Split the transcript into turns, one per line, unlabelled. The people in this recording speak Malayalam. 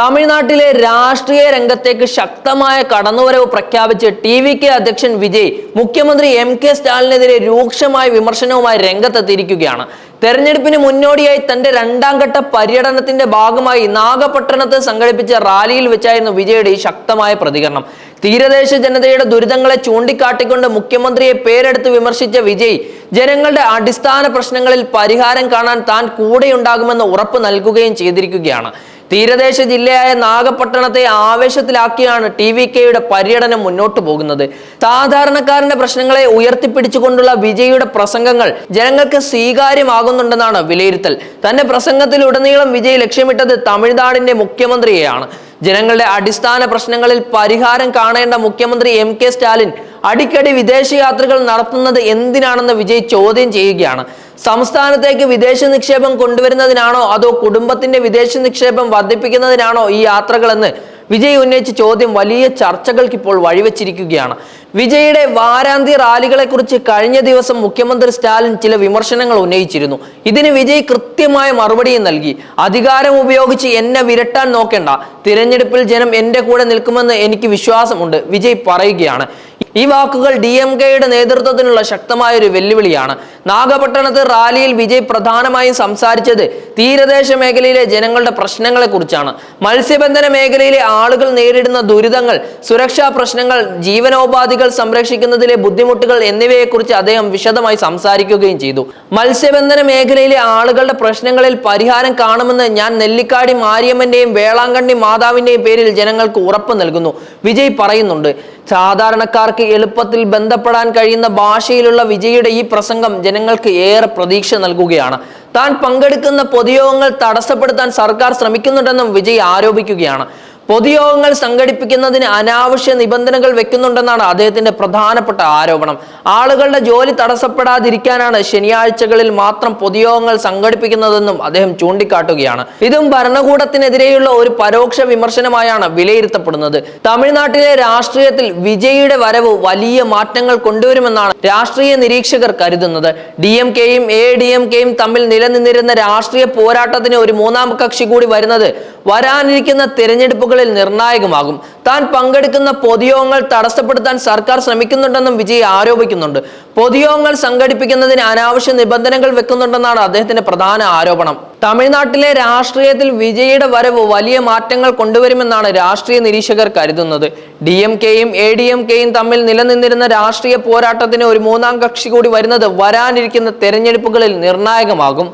തമിഴ്നാട്ടിലെ രാഷ്ട്രീയ രംഗത്തേക്ക് ശക്തമായ കടന്നുവരവ് പ്രഖ്യാപിച്ച് ടി വി കെ അധ്യക്ഷൻ വിജയ് മുഖ്യമന്ത്രി എം കെ സ്റ്റാലിനെതിരെ രൂക്ഷമായ വിമർശനവുമായി രംഗത്തെത്തിയിരിക്കുകയാണ്. തെരഞ്ഞെടുപ്പിന് മുന്നോടിയായി തന്റെ രണ്ടാം ഘട്ട പര്യടനത്തിന്റെ ഭാഗമായി നാഗപട്ടണത്ത് സംഘടിപ്പിച്ച റാലിയിൽ വെച്ചായിരുന്നു വിജയുടെ ഈ ശക്തമായ പ്രതികരണം. തീരദേശ ജനതയുടെ ദുരിതങ്ങളെ ചൂണ്ടിക്കാട്ടിക്കൊണ്ട് മുഖ്യമന്ത്രിയെ പേരെടുത്ത് വിമർശിച്ച വിജയ് ജനങ്ങളുടെ അടിസ്ഥാന പ്രശ്നങ്ങളിൽ പരിഹാരം കാണാൻ താൻ കൂടെയുണ്ടാകുമെന്ന് ഉറപ്പ് നൽകുകയും ചെയ്തിരിക്കുകയാണ്. തീരദേശ ജില്ലയായ നാഗപട്ടണത്തെ ആവേശത്തിലാക്കിയാണ് ടി വി കെയുടെ പര്യടനം മുന്നോട്ടു പോകുന്നത്. സാധാരണക്കാരന്റെ പ്രശ്നങ്ങളെ ഉയർത്തിപ്പിടിച്ചുകൊണ്ടുള്ള വിജയുടെ പ്രസംഗങ്ങൾ ജനങ്ങൾക്ക് സ്വീകാര്യമാകുന്നുണ്ടെന്നാണ് വിലയിരുത്തൽ. തന്റെ പ്രസംഗത്തിൽ ഉടനീളം വിജയ് ലക്ഷ്യമിട്ടത് തമിഴ്നാടിന്റെ മുഖ്യമന്ത്രിയെയാണ്. ജനങ്ങളുടെ അടിസ്ഥാന പ്രശ്നങ്ങളിൽ പരിഹാരം കാണേണ്ട മുഖ്യമന്ത്രി എം കെ സ്റ്റാലിൻ അടിക്കടി വിദേശയാത്രകൾ നടത്തുന്നത് എന്തിനാണെന്ന് വിജയ് ചോദ്യം ചെയ്യുകയാണ്. സംസ്ഥാനത്തേക്ക് വിദേശ നിക്ഷേപം കൊണ്ടുവരുന്നതിനാണോ അതോ കുടുംബത്തിന്റെ വിദേശ നിക്ഷേപം വർദ്ധിപ്പിക്കുന്നതിനാണോ ഈ യാത്രകളെന്ന് വിജയ് ഉന്നയിച്ച ചോദ്യം വലിയ ചർച്ചകൾക്ക് ഇപ്പോൾ വഴിവെച്ചിരിക്കുകയാണ്. വിജയുടെ വാരാന്ത്യ റാലികളെ കുറിച്ച് കഴിഞ്ഞ ദിവസം മുഖ്യമന്ത്രി സ്റ്റാലിൻ ചില വിമർശനങ്ങൾ ഉന്നയിച്ചിരുന്നു. ഇതിന് വിജയ് കൃത്യമായ മറുപടിയും നൽകി. അധികാരം ഉപയോഗിച്ച് എന്നെ വിരട്ടാൻ നോക്കേണ്ട. തിരഞ്ഞെടുപ്പിൽ ജനം എന്റെ കൂടെ നിൽക്കുമെന്ന് എനിക്ക് വിശ്വാസമുണ്ട് വിജയ് പറയുകയാണ്. ഈ വാക്കുകൾ ഡി എം കെയുടെ നേതൃത്വത്തിനുള്ള ശക്തമായ ഒരു വെല്ലുവിളിയാണ്. നാഗപട്ടണത്ത് റാലിയിൽ വിജയ് പ്രധാനമായും സംസാരിച്ചത് തീരദേശ മേഖലയിലെ ജനങ്ങളുടെ പ്രശ്നങ്ങളെ കുറിച്ചാണ് മത്സ്യബന്ധന മേഖലയിലെ ആളുകൾ നേരിടുന്ന ദുരിതങ്ങൾ സുരക്ഷാ പ്രശ്നങ്ങൾ ജീവനോപാധികൾ സംരക്ഷിക്കുന്നതിലെ ബുദ്ധിമുട്ടുകൾ എന്നിവയെക്കുറിച്ച് അദ്ദേഹം വിശദമായി സംസാരിക്കുകയും ചെയ്തു. മത്സ്യബന്ധന മേഖലയിലെ ആളുകളുടെ പ്രശ്നങ്ങളിൽ പരിഹാരം കാണുമെന്ന് ഞാൻ നെല്ലിക്കാടി മാരിയമ്മന്റെയും വേളാങ്കണ്ണി മാതാവിന്റെയും പേരിൽ ജനങ്ങൾക്ക് ഉറപ്പ് നൽകുന്നു. വിജയ് പറയുന്നുണ്ട് സാധാരണക്കാർക്ക് എളുപ്പത്തിൽ ബന്ധപ്പെടാൻ കഴിയുന്ന ഭാഷയിലുള്ള വിജയുടെ ഈ പ്രസംഗം ജനങ്ങൾക്ക് ഏറെ പ്രതീക്ഷ നൽകുകയാണ്. താൻ പങ്കെടുക്കുന്ന പൊതുയോഗങ്ങൾ തടസ്സപ്പെടുത്താൻ സർക്കാർ ശ്രമിക്കുന്നുണ്ടെന്നും വിജയ് ആരോപിക്കുകയാണ്. പൊതുയോഗങ്ങൾ സംഘടിപ്പിക്കുന്നതിന് അനാവശ്യ നിബന്ധനകൾ വെക്കുന്നുണ്ടെന്നാണ് അദ്ദേഹത്തിന്റെ പ്രധാനപ്പെട്ട ആരോപണം. ആളുകളുടെ ജോലി തടസ്സപ്പെടാതിരിക്കാനാണ് ശനിയാഴ്ചകളിൽ മാത്രം പൊതുയോഗങ്ങൾ സംഘടിപ്പിക്കുന്നതെന്നും അദ്ദേഹം ചൂണ്ടിക്കാട്ടുകയാണ്. ഇതും ഭരണകൂടത്തിനെതിരെയുള്ള ഒരു പരോക്ഷ വിമർശനമായാണ് വിലയിരുത്തപ്പെടുന്നത്. തമിഴ്നാട്ടിലെ രാഷ്ട്രീയത്തിൽ വിജയിയുടെ വരവ് വലിയ മാറ്റങ്ങൾ കൊണ്ടുവരുമെന്നാണ് രാഷ്ട്രീയ നിരീക്ഷകർ കരുതുന്നത്. ഡി എം കെയും എ ഡി എം കെയും തമ്മിൽ നിലനിന്നിരുന്ന രാഷ്ട്രീയ പോരാട്ടത്തിന് ഒരു മൂന്നാം കക്ഷി കൂടി വരുന്നത് വരാനിരിക്കുന്ന തിരഞ്ഞെടുപ്പുകളിൽ നിർണായകമാകും. താൻ പങ്കെടുക്കുന്ന പൊതുയോഗങ്ങൾ തടസ്സപ്പെടുത്താൻ സർക്കാർ ശ്രമിക്കുന്നുണ്ടെന്നും വിജയ് ആരോപിക്കുന്നുണ്ട്. പൊതുയോഗങ്ങൾ സംഘടിപ്പിക്കുന്നതിന് അനാവശ്യ നിബന്ധനകൾ വെക്കുന്നുണ്ടെന്നാണ് അദ്ദേഹത്തിന്റെ പ്രധാന ആരോപണം. തമിഴ്നാട്ടിലെ രാഷ്ട്രീയത്തിൽ വിജയുടെ വരവ് വലിയ മാറ്റങ്ങൾ കൊണ്ടുവരുമെന്നാണ് രാഷ്ട്രീയ നിരീക്ഷകർ കരുതുന്നത്. ഡി എം കെയും എ ഡി എം കെയും തമ്മിൽ നിലനിന്നിരുന്ന രാഷ്ട്രീയ പോരാട്ടത്തിന് ഒരു മൂന്നാം കക്ഷി കൂടി വരുന്നത് വരാനിരിക്കുന്ന തെരഞ്ഞെടുപ്പുകളിൽ നിർണായകമാകും.